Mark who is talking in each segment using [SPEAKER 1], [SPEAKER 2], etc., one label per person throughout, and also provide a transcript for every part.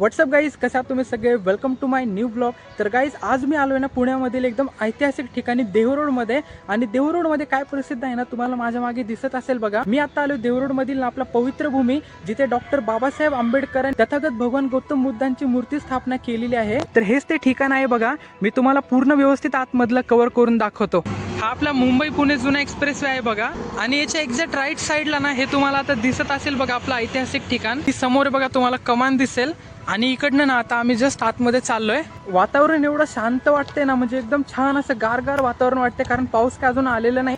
[SPEAKER 1] WhatsApp guys कसं आहात तुम्ही सगळे? Welcome to my new blog तर गाईज आज मी आलो आहे ना पुण्यामधील एकदम ऐतिहासिक ठिकाणी देहरोडमध्ये आणि देहरोडमध्ये काय प्रसिद्ध आहे ना तुम्हाला माझ्या मागे दिसत असेल बघा. मी आता आलो देहरोडमधील आपला पवित्र भूमी जिथे डॉक्टर बाबासाहेब आंबेडकर तथागत भगवान गौतम बुद्धांची मूर्ती स्थापना केलेली आहे. तर हेच ते ठिकाण आहे बघा. मी तुम्हाला पूर्ण व्यवस्थित आतमधलं कव्हर करून दाखवतो. हा आपला मुंबई पुणे जुना एक्सप्रेस वे आहे बघा. आणि याच्या एक्झॅक्ट राईट साईडला ना हे तुम्हाला आता दिसत असेल बघा आपलं ऐतिहासिक ठिकाण. ती समोर बघा तुम्हाला कमान दिसेल. आणि इकडनं ना आता आम्ही जस्ट आतमध्ये चाललोय. वातावरण एवढं शांत वाटतंय ना म्हणजे एकदम छान असं गारगार वातावरण वाटतंय कारण पाऊस काय अजून आलेला नाही.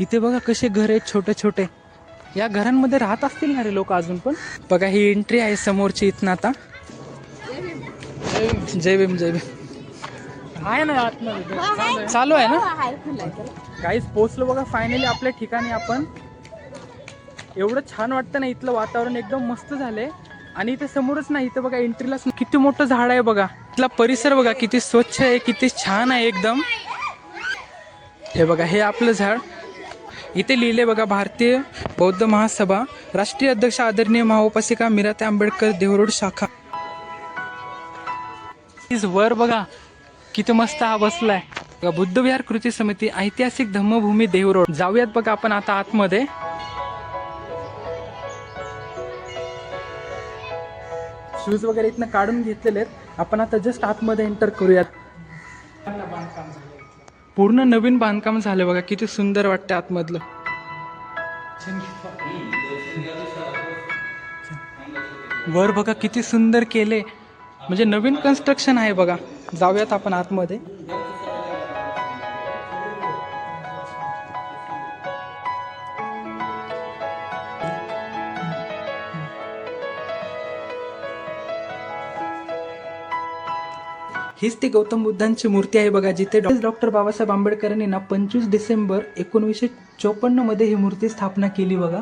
[SPEAKER 1] इथे बघा कसे घर आहेत छोटे छोटे या घरांमध्ये राहत असतील ना रे लोक अजून पण? बघा ही एंट्री आहे समोरची इथनं आता. जय भीम जय भीम. आहे ना आतमध्ये. चालू आहे ना? काहीच पोचलो बघा फायनली आपल्या ठिकाणी आपण. एवढं छान वाटतं ना इथलं वातावरण एकदम मस्त झालंय. आणि इथे समोरच नाही इथं बघा एंट्रीला किती मोठं झाड आहे बघा. इथला परिसर बघा किती स्वच्छ आहे किती छान आहे एकदम. हे बघा हे आपलं झाड. इथे लिहिले बघा भारतीय बौद्ध महासभा राष्ट्रीय अध्यक्ष आदरणीय महाउपासिका मीराते आंबेडकर देवरोड शाखा. इज वर बघा किती मस्त हा बसलाय. बुद्धविहार कृती समिती ऐतिहासिक धम्मभूमी देवरोड जाऊयात बघा आपण आता आतमध्ये. शूज वगैरे इथनं काढून घेतलेले आहेत. आपण आता जस्ट आतमध्ये एंटर करूयात. पूर्ण नवीन बांधकाम झालं बघा किती सुंदर वाटतं आतमधलं. वर बघा किती सुंदर केले. म्हणजे नवीन कन्स्ट्रक्शन आहे बघा. जाऊयात आपण आतमध्ये. हीच ती गौतम बुद्धांची मूर्ती आहे बघा जिथे डॉक्टर बाबासाहेब आंबेडकरांनी ना पंचवीस डिसेंबर एकोणीसशे चोपन्नमध्ये ही मूर्ती स्थापना केली बघा.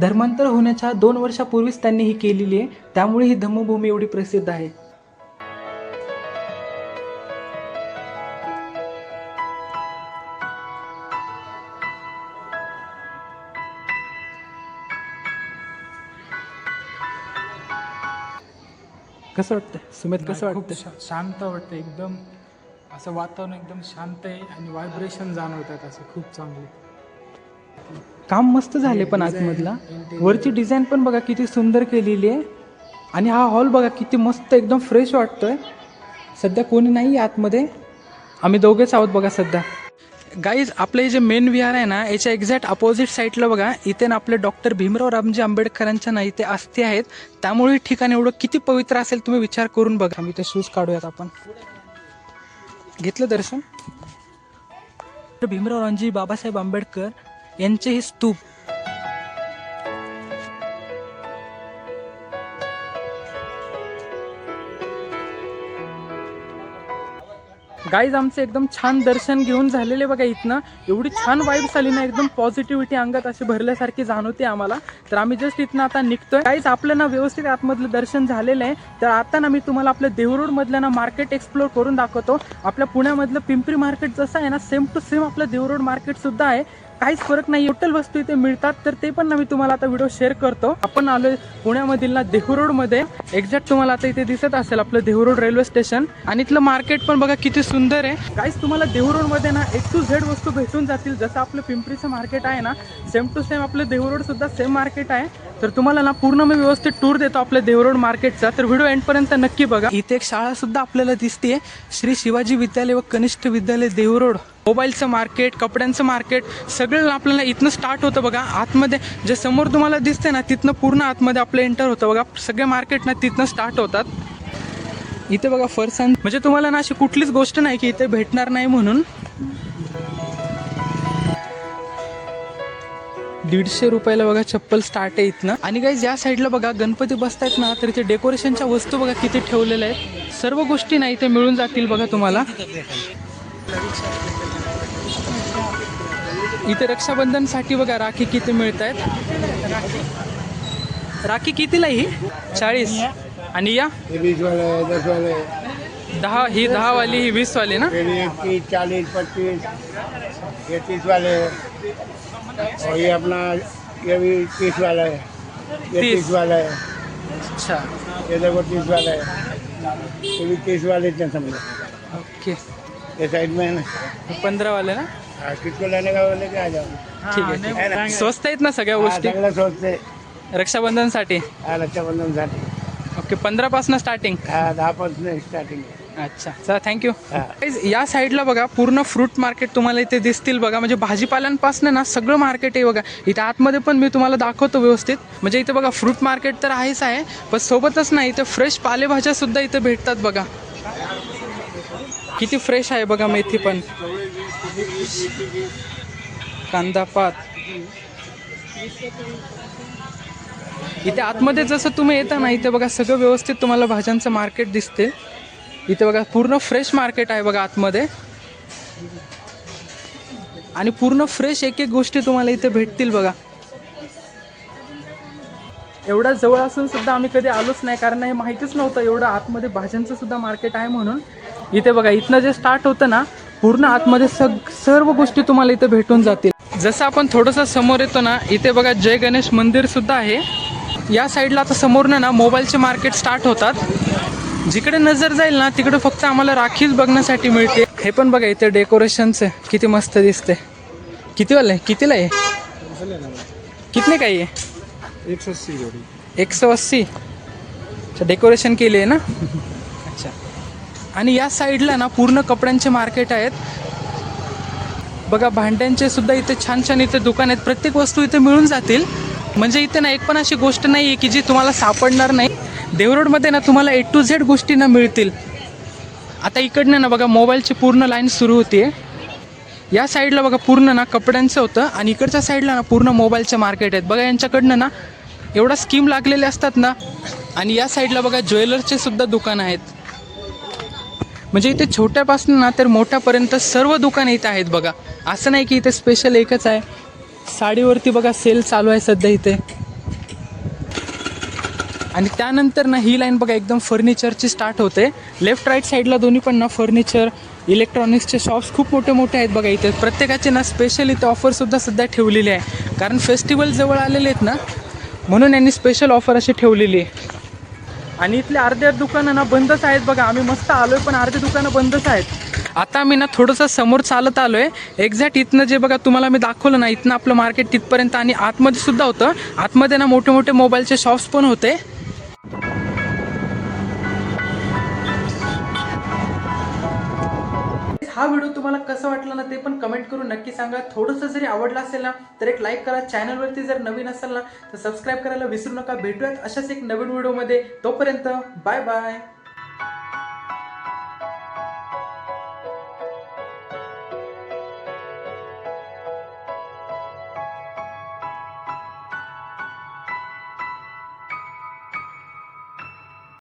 [SPEAKER 1] धर्मांतर होण्याच्या दोन वर्षापूर्वीच त्यांनी ही केलेली आहे. त्यामुळे ही धम्मभूमी एवढी प्रसिद्ध आहे. कसं वाटतं सुमित कसं
[SPEAKER 2] खूप
[SPEAKER 1] वाटतं
[SPEAKER 2] शा- शांत वाटतं एकदम असं वातावरण एकदम शांत आहे आणि व्हायब्रेशन जाणवतात असं खूप चांगले.
[SPEAKER 1] काम मस्त झाले पण आतमधला. वरची डिझाईन पण बघा किती सुंदर केलेली आहे. आणि हा हॉल बघा किती मस्त एकदम फ्रेश वाटतोय. सध्या कोणी नाही आहे आतमध्ये. आम्ही दोघेच आहोत बघा सध्या. गाईज आपले जे मेन विहार आहे ना याच्या एक्झॅक्ट अपोजिट साईडला बघा. इथे ना आपले डॉक्टर भीमराव रामजी आंबेडकरांच्या ना इथे अस्थि आहेत. त्यामुळे ठिकाण एवढं किती पवित्र असेल तुम्ही विचार करून बघा. आम्ही ते शूज काढूयात आपण. घेतलं दर्शन? भीमराव रामजी बाबासाहेब आंबेडकर यांचे हे स्तूप. गाईज आमचं एकदम छान दर्शन घेऊन झालेले बघा इथनं. एवढी छान वाईब्स आली ना एकदम पॉझिटिव्हिटी अंगात अशी भरल्यासारखी जाणवते आम्हाला. तर आम्ही जस्ट इथनं आता निघतोय. गाईज आपलं ना व्यवस्थित आतमधलं दर्शन झालेलं आहे. तर आता ना मी तुम्हाला आपलं देहरोड मधलं ना मार्केट एक्सप्लोर करून दाखवतो. आपल्या पुण्यामधलं पिंपरी मार्केट जसं आहे ना सेम टू सेम आपलं देहरोड मार्केट सुद्धा आहे. काहीच फरक नाही टोटल वस्तू इथे मिळतात. तर ते पण ना मी तुम्हाला आता व्हिडिओ शेअर करतो. आपण आलोय पुण्यामधील ना देहरोडमध्ये. एक्झॅक्ट तुम्हाला आता इथे दिसत असेल आपलं देहरोड रेल्वे स्टेशन आणि इथलं मार्केट पण बघा किती सुंदर आहे. काहीच तुम्हाला देहरोडमध्ये ना ए टू झेड वस्तू भेटून जातील. जसं आपलं पिंपरीचं मार्केट आहे ना सेम टू सेम आपलं देहरोड सुद्धा सेम मार्केट आहे. तर तुम्हाला ना पूर्ण मी व्यवस्थित टूर देतो आपल्या देवरोड मार्केटचा तर व्हिडिओ एंडपर्यंत नक्की बघा. इथे एक शाळा सुद्धा आपल्याला दिसते श्री शिवाजी विद्यालय व कनिष्ठ विद्यालय देवरोड मोबाईलचं मार्केट कपड्यांचं मार्केट सगळं आपल्याला इथनं स्टार्ट होतं बघा. आतमध्ये जे समोर तुम्हाला दिसते ना तिथनं पूर्ण आतमध्ये आपलं एंटर होतं बघा. सगळे मार्केट ना तिथनं स्टार्ट होतात. इथे बघा फरसान म्हणजे तुम्हाला ना अशी कुठलीच गोष्ट नाही की इथे भेटणार नाही म्हणून. दीडशे रुपयाला बघा चप्पल स्टार्ट आहे इथनं. आणि काही ज्या साईडला बघा गणपती बसतायत ना तर इथे डेकोरेशनच्या वस्तू बघा किती ठेवलेल्या आहेत. सर्व गोष्टी ना इथे मिळून जातील बघा तुम्हाला. इथे रक्षाबंधनसाठी बघा राखी किती मिळत आहेत राखी कितीला ही? चाळीस. आणि या?
[SPEAKER 3] बीस वाले दस वाले
[SPEAKER 1] दहा ही दहा वाली. ही वीस वाली ना?
[SPEAKER 3] फिर ये तीस चालीस पच्चीस ये तीस वाले और ये अपना ये भी तीस वाला है ये
[SPEAKER 1] तीस।
[SPEAKER 3] तीस वाला है
[SPEAKER 1] अच्छा.
[SPEAKER 3] ये देखो तीस वाला है ये भी तीस वाले इतने समझो.
[SPEAKER 1] ओके.
[SPEAKER 3] ये साइड में है ना?
[SPEAKER 1] पंधरा वाले ना?
[SPEAKER 3] हाँ, किसको लेने का वो लेके आ जाओ
[SPEAKER 1] ठीक आहे
[SPEAKER 3] है?
[SPEAKER 1] आहे. स्वस्त आहेत ना सगळ्या गोष्टी?
[SPEAKER 3] चांगलं सोचते
[SPEAKER 1] रक्षाबंधनसाठी?
[SPEAKER 3] हा रक्षाबंधनसाठी.
[SPEAKER 1] ओके पंधरा पासून स्टार्टिंग
[SPEAKER 3] हा दहा पासून स्टार्टिंग
[SPEAKER 1] अच्छा चला थँक्यू. या साईडला बघा पूर्ण फ्रूट मार्केट तुम्हाला इथे दिसतील बघा. म्हणजे भाजीपाल्यांपासून ना सगळं मार्केट आहे बघा. इथे आतमध्ये पण मी तुम्हाला दाखवतो व्यवस्थित. म्हणजे इथे बघा फ्रूट मार्केट तर आहेच आहे पण सोबतच ना इथे फ्रेश पालेभाज्या सुद्धा इथे भेटतात बघा. किती फ्रेश आहे बघा मेथी पण. कांदा पात. इथे आतमध्ये जसं तुम्ही येता ना इथे बघा सगळं व्यवस्थित तुम्हाला भाज्यांचं मार्केट दिसते. इथे बघा पूर्ण फ्रेश मार्केट आहे बघा आतमध्ये. आणि पूर्ण फ्रेश एक एक गोष्टी तुम्हाला इथे भेटतील बघा. एवढा जवळ असून सुद्धा आम्ही कधी आलोच नाही कारण हे माहितीच नव्हतं एवढं आतमध्ये भाज्यांचं सुद्धा मार्केट आहे म्हणून. इथे बघा इथनं जे स्टार्ट होतं ना पूर्ण आतमध्ये सग सर्व गोष्टी तुम्हाला इथे भेटून जातील. जसं आपण थोडंसं समोर येतो ना इथे बघा जय गणेश मंदिरसुद्धा आहे. या साईडला आता समोरनं ना मोबाईलचे मार्केट स्टार्ट होतात. जिकडे नजर जाईल ना तिकडे फक्त आम्हाला राखीच बघण्यासाठी मिळते. हे पण बघा इथे डेकोरेशनचं किती मस्त दिसते. किती वाले? आहे कितीला आहे? कितने काही आहे?
[SPEAKER 2] एकशे अस्सी
[SPEAKER 1] एक सौ अस्सी. अच्छा डेकोरेशन केली आहे ना? अच्छा. आणि या साईडला ना पूर्ण कपड्यांचे मार्केट आहेत. बघा भांड्यांचे सुद्धा इथे छान छान इथे दुकान आहेत. प्रत्येक वस्तू इथे मिळून जातील. म्हणजे इथे ना एक पण अशी गोष्ट नाही आहे की जी तुम्हाला सापडणार नाही. देवरोडमध्ये ना तुम्हाला ए टू झेड गोष्टी ना मिळतील. आता इकडनं ना बघा मोबाईलची पूर्ण लाईन सुरू होती या साईडला बघा पूर्ण ना कपड्यांचं होतं आणि इकडच्या साईडला ना पूर्ण मोबाईलचे मार्केट आहेत. बघा यांच्याकडनं ना एवढा स्कीम लागलेले असतात ना. आणि या साईडला बघा ज्वेलरचे सुद्धा दुकान आहेत. म्हणजे इथे छोट्यापासून ना तर मोठ्यापर्यंत सर्व दुकानं इथे आहेत बघा. असं नाही की इथे स्पेशल एकच आहे. साडीवरती बघा सेल चालू आहे सध्या इथे. आणि त्यानंतर ना ही लाईन बघा एकदम फर्निचरची स्टार्ट होते. लेफ्ट राईट साईडला दोन्ही पण ना फर्निचर इलेक्ट्रॉनिक्सचे शॉप्स खूप मोठे मोठे आहेत बघा इथे. प्रत्येकाचे ना स्पेशल इथे ऑफरसुद्धा सध्या ठेवलेली आहे. कारण फेस्टिवल जवळ आलेले आहेत ना म्हणून यांनी स्पेशल ऑफर अशी ठेवलेली आहे. आणि इथले अर्धे दुकानं ना बंदच आहेत बघा आम्ही मस्त आलोय पण अर्धे दुकानं बंदच आहेत. आता आम्ही ना थोडंसं समोर चालत आलोय. एक्झॅक्ट इथनं जे बघा तुम्हाला मी दाखवलं ना इथनं आपलं मार्केट तिथपर्यंत आणि आतमध्ये सुद्धा होतं. आतमध्ये ना मोठे मोठे मोबाईलचे शॉप्स पण होते. हा व्हिडिओ तुम्हाला कसा वाटला ना ते पण कमेंट करून नक्की सांगा. थोडंसं जरी आवडलं असेल ना तर एक लाईक करा. चॅनलवरती जर नवीन असेल ना तर सबस्क्राईब करायला विसरू नका. भेटूयात अशाच एक नवीन व्हिडिओमध्ये. तोपर्यंत बाय बाय